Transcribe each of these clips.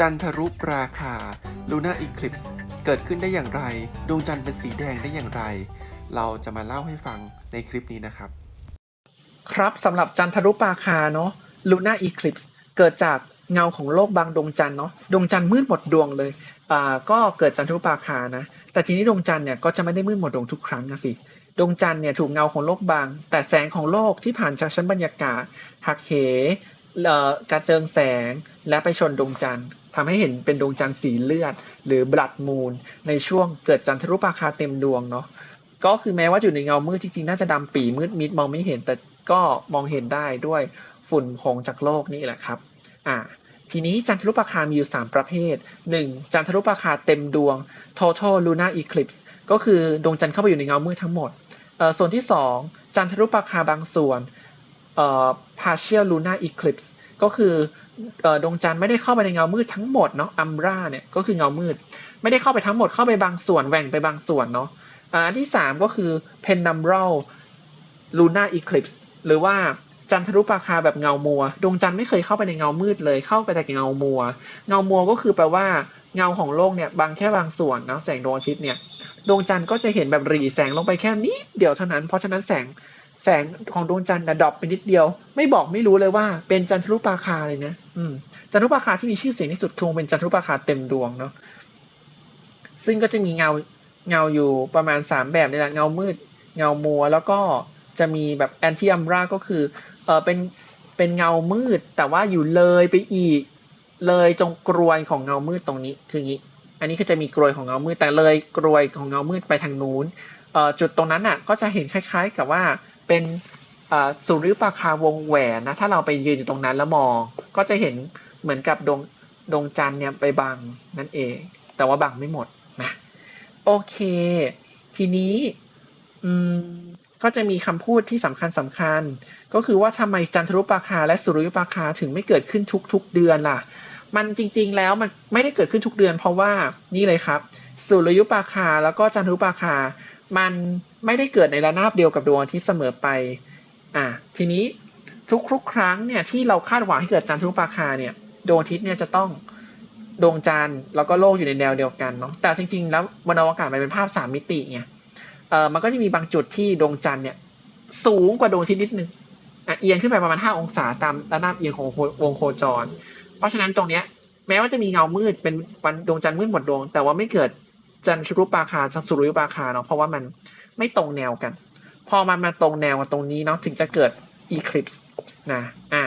จันทรุปราคา Lunar Eclipse เกิดขึ้นได้อย่างไร ดวงจันทร์เป็นสีแดงได้อย่างไร เราจะมาเล่าให้ฟังในคลิปนี้นะครับ ครับสำหรับจันทรุปราคาเนาะ Lunar Eclipse เกิดจากเงาของโลกบางดวงจันทร์เนาะดวงจันทร์มืดหมดดวงเลยอ่าก็เกิดจันทรุปราคานะ แต่ทีนี้ดวงจันทร์เนี่ยก็จะไม่ได้มืดหมดดวงทุกครั้งนะสิดวงจันทร์เนี่ยถูกเงาของโลกบาง แต่แสงของโลกที่ผ่านจากชั้นบรรยากาศหักเห กระเจิงแสงและไปชนดวงจันทร์ทำให้เห็นเป็นดวงจันทร์สีเลือด หรือ blood moon ในช่วงเกิดจันทรุปราคาเต็มดวงเนาะก็คือแม้ว่าอยู่ในเงามืดจริงๆ น่าจะดำปีมืดมิดมองไม่เห็นแต่ก็มองเห็นได้ด้วยฝุ่นผงจากโลกนี่แหละครับอ่าทีนี้จันทรุปราคามีอยู่ 3 ประเภท 1. จันทรุปราคาเต็มดวง total lunar eclipse ก็คือดวงจันทร์เข้าไปอยู่ในเงามืดทั้งหมดส่วนที่ 2 จันทรุปราคาบางส่วน partial lunar eclipse ก็คืออดวงจันทร์ไม่ได้เข้าไปในเงามืดทั้งหมดเนาะ umbra เนี่ยก็คือเงามืด ไม่ได้เข้าไปทั้งหมดเข้าไปบางส่วนแหว่งไปบางส่วนเนาะอันที่ 3 ก็คือ penumbral lunar eclipse หรือว่าจันทรุปราคาแบบเงามัว ดวงจันทร์ไม่เคยเข้าไปในเงามืดเลย เข้าไปแต่เงามัว เงามัวก็คือแปลว่าเงาของโลกเนี่ยบางแค่บางส่วนนะแสงดวงอาทิตย์เนี่ย ดวงจันทร์ก็จะเห็นแบบหรีแสงลงไปแค่นิดเดียวเท่านั้น เพราะฉะนั้นแสง แสงของดวงจันทร์นะดรอปไปนิดเดียว ไม่บอกไม่รู้เลยว่าเป็นจันทรุปราคาเลยนะอืมจันทรุปราคาที่มีชื่อเสียงที่สุดคงเป็นจันทรุปราคาเต็มดวงเนาะซึ่งก็จะมีเงาเงาอยู่ประมาณ 3 แบบนี่แหละเงามืด เงามัว แล้วก็จะมีแบบแอนตี้อัมราก็คือเออเป็นเป็นเงามืด แต่ว่าอยู่เลยไปอีกเลยตรงกรวยของเงามืดตรงนี้คืออย่างนี้ อันนี้คือจะมีกรวยของเงามืดแต่เลยกรวยของเงามืดไปทางนู้นเอ่อจุดตรงนั้นอะก็จะเห็นคล้าย ๆ กับว่า เป็นสุริยุปราคาวงแหวนนะ ถ้าเราไปยืนอยู่ตรงนั้นแล้วมอง ก็จะเห็นเหมือนกับดวงดวงจันทร์เนี่ยไปบังนั่นเอง แต่ว่าบังไม่หมดนะโอเค ทีนี้อืมก็จะมีคำพูดที่สำคัญสำคัญ ก็คือว่าทำไมจันทรุปราคาและสุริยุปราคาถึงไม่เกิดขึ้นทุก ๆ เดือนล่ะ มันจริง ๆ แล้วมันไม่ได้เกิดขึ้นทุกเดือน เพราะว่านี่เลยครับ สุริยุปราคาแล้วก็จันทรุปราคา มันไม่ได้เกิดในระนาบเดียวกับดวงอาทิตย์เสมอไป อะทีนี้ทุกๆ ครั้งเนี่ยที่เราคาดหวังให้เกิดจันทรุปราคาเนี่ยดวงอาทิตย์เนี่ยจะต้องดวงจันทร์แล้วก็โลกอยู่ในแนวเดียวกันเนาะแต่จริง ๆ แล้วบนอวกาศมันเป็นภาพสามมิติไงเออมันก็จะมีบางจุดที่ดวงจันทร์เนี่ยสูงกว่าดวงอาทิตย์นิดนึงอะเอียงขึ้นไปประมาณห้าองศาตามระนาบเอียงของวงโคจร เพราะฉะนั้นตรงเนี้ยแม้ว่าจะมีเงามืดเป็นวันดวงจันทร์มืดหมดดวง แต่ว่าไม่เกิด จันทรุปราคาสุริยุปราคาเนาะเพราะว่ามันไม่ตรงแนวกัน พอมันมาตรงแนวกันตรงนี้เนาะถึงจะเกิด eclipse นะอ่า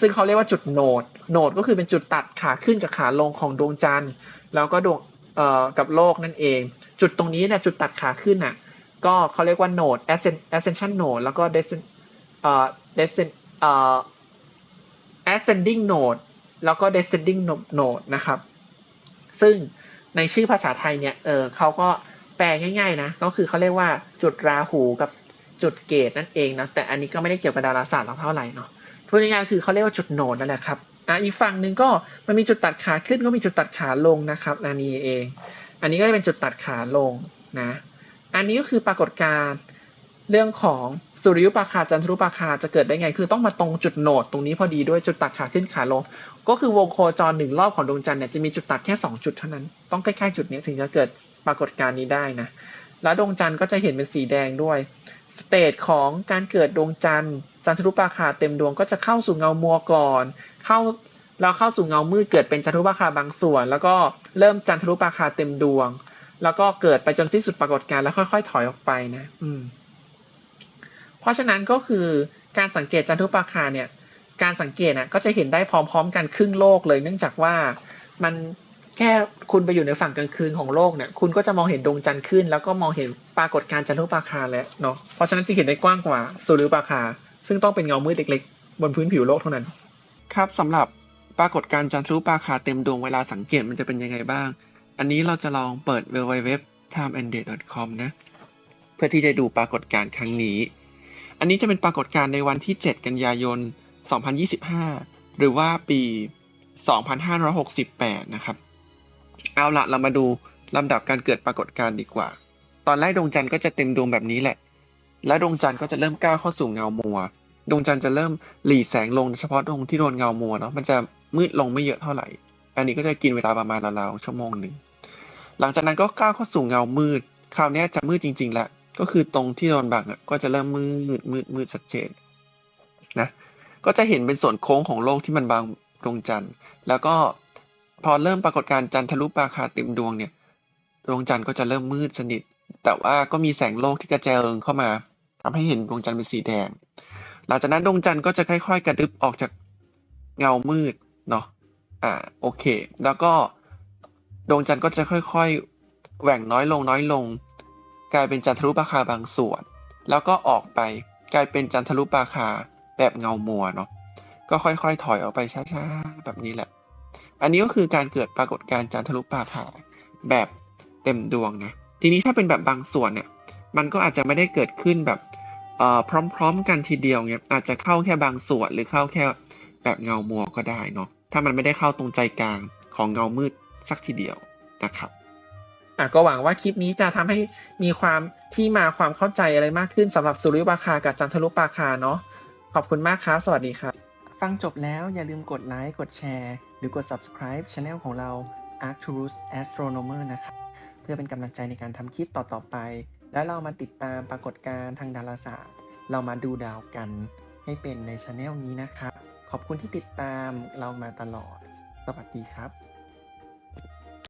ซึ่งเขาเรียกว่าจุดโนด โนดก็คือเป็นจุดตัดขาขึ้นจากขาลงของดวงจันทร์ แล้วก็ดวงเอ่อกับโลกนั่นเอง จุดตรงนี้เนี่ยจุดตัดขาขึ้นน่ะก็เขาเรียกว่าโนด ascension node แล้วก็ descend เอ่อ descend เอ่อ ascending node แล้วก็ descending node นะครับ ซึ่ง ในชื่อภาษาไทยเนี่ยเออเขาก็แปลง่ายๆนะก็คือเขาเรียกว่าจุดราหูกับจุดเกตนั่นเองนะแต่อันนี้ก็ไม่ได้เกี่ยวกับดาราศาสตร์เท่าไหร่เนาะพูดง่ายๆคือเขาเรียกว่าจุดโนดนั่นแหละครับอะอีกฝั่งหนึ่งก็มันมีจุดตัดขาขึ้นก็มีจุดตัดขาลงนะครับอันนี้เอง อันนี้ก็จะเป็นจุดตัดขาลงนะ อันนี้ก็คือปรากฏการณ์ เรื่องของสุริยุปราคาจันทรุปราคาจะเกิดได้ไง คือต้องมาตรงจุดโนดตรงนี้พอดีด้วยจุดตัดขาขึ้นขาลง ก็คือวงโคจรหนึ่งรอบของดวงจันทร์เนี่ยจะมีจุดตัดแค่สองจุดเท่านั้น ต้องใกล้ๆจุดนี้ถึงจะเกิดปรากฏการณ์นี้ได้นะ แล้วดวงจันทร์ก็จะเห็นเป็นสีแดงด้วย สเตจของการเกิดดวงจันทร์จันทรุปราคาเต็มดวงก็จะเข้าสู่เงามัวก่อน เข้าแล้วเข้าสู่เงามืดเกิดเป็นจันทรุปราคาบางส่วน แล้วก็เริ่มจันทรุปราคาเต็มดวง แล้วก็เกิดไปจนสิ้นสุดปรากฏการณ์แล้วค่อย ๆ ถอยออกไปนะ อืม เพราะฉะนั้นก็คือการสังเกตจันทรุปราคาเนี่ยการสังเกตน่ะก็จะเห็นได้พร้อม ๆ กันครึ่งโลกเลย เนื่องจากว่ามันแค่คุณไปอยู่ในฝั่งกลางคืนของโลกเนี่ยคุณก็จะมองเห็นดวงจันทร์ขึ้น แล้วก็มองเห็นปรากฏการณ์จันทรุปราคาแล้วเนาะเพราะฉะนั้นจะเห็นได้กว้างกว่าสุริยุปราคา ซึ่งต้องเป็นเงามืดเล็กๆ บนพื้นผิวโลกเท่านั้น ครับสำหรับปรากฏการณ์จันทรุปราคาเต็มดวงเวลาสังเกตมันจะเป็นยังไงบ้าง อันนี้เราจะลองเปิด www.timeanddate.com นะ เพื่อที่จะดูปรากฏการณ์ครั้งนี้ อันนี้จะเป็นปรากฏการณ์ในวันที่ 7 กันยายน 2025 หรือว่าปี 2568 นะครับ เอาละเรามาดูลำดับการเกิดปรากฏการณ์ดีกว่า ตอนแรกดวงจันทร์ก็จะเต็มดวงแบบนี้แหละ แล้วดวงจันทร์ก็จะเริ่มก้าวเข้าสู่เงามัว ดวงจันทร์จะเริ่มหลีแสงลงเฉพาะดวงที่โดนเงามัวเนาะ มันจะมืดลงไม่เยอะเท่าไหร่ อันนี้ก็จะกินเวลาประมาณราวๆชั่วโมงหนึ่ง หลังจากนั้นก็ก้าวเข้าสู่เงามืด คราวนี้จะมืดจริง ๆ แล้ว ก็คือตรงที่โดนบังอะก็จะเริ่มมืดมืดมืดชัดเจนนะก็จะเห็นเป็นส่วนโค้งของโลกที่มันบางดวงจันทร์ แล้วก็พอเริ่มปรากฏการจันทรุปราคาเต็มดวงเนี่ยดวงจันทร์ก็จะเริ่มมืดสนิท แต่ว่าก็มีแสงโลกที่กระเจิงเข้ามาทำให้เห็นดวงจันทร์เป็นสีแดง หลังจากนั้นดวงจันทร์ก็จะค่อย ๆ กระดึบออกจากเงามืดเนาะอ่าโอเค แล้วก็ดวงจันทร์ก็จะค่อย ๆ แหว่งน้อยลงน้อยลง กลายเป็นจันทรุปราคาบางส่วน แล้วก็ออกไปกลายเป็นจันทรุปราคาแบบเงามัวเนาะก็ค่อยๆ ถอยออกไปช้าๆแบบนี้แหละ อันนี้ก็คือการเกิดปรากฏการณ์จันทรุปราคาแบบเต็มดวงนะทีนี้ถ้าเป็นแบบบางส่วนเนี่ยมันก็อาจจะไม่ได้เกิดขึ้นแบบเอ่อพร้อมๆ กันทีเดียวเนี่ยอาจจะเข้าแค่บางส่วนหรือเข้าแค่แบบเงามัวก็ได้เนาะถ้ามันไม่ได้เข้าตรงใจกลางของเงามืดสักทีเดียวนะครับ อะก็หวังว่าคลิปนี้จะทำให้มีความที่มาความเข้าใจอะไรมากขึ้นสำหรับสุริยุปราคากับจันทรุปราคาเนาะขอบคุณมากครับ สวัสดีครับ ฟังจบแล้วอย่าลืมกดไลค์กดแชร์ หรือกด subscribe Channel ของเรา Arcturus Astronomer นะครับเพื่อเป็นกำลังใจในการทำคลิปต่อๆไป แล้วเรามาติดตามปรากฏการณ์ทางดาราศาสตร์ เรามาดูดาวกันให้เป็นใน Channel นี้นะครับ ขอบคุณที่ติดตามเรามาตลอด สวัสดีครับ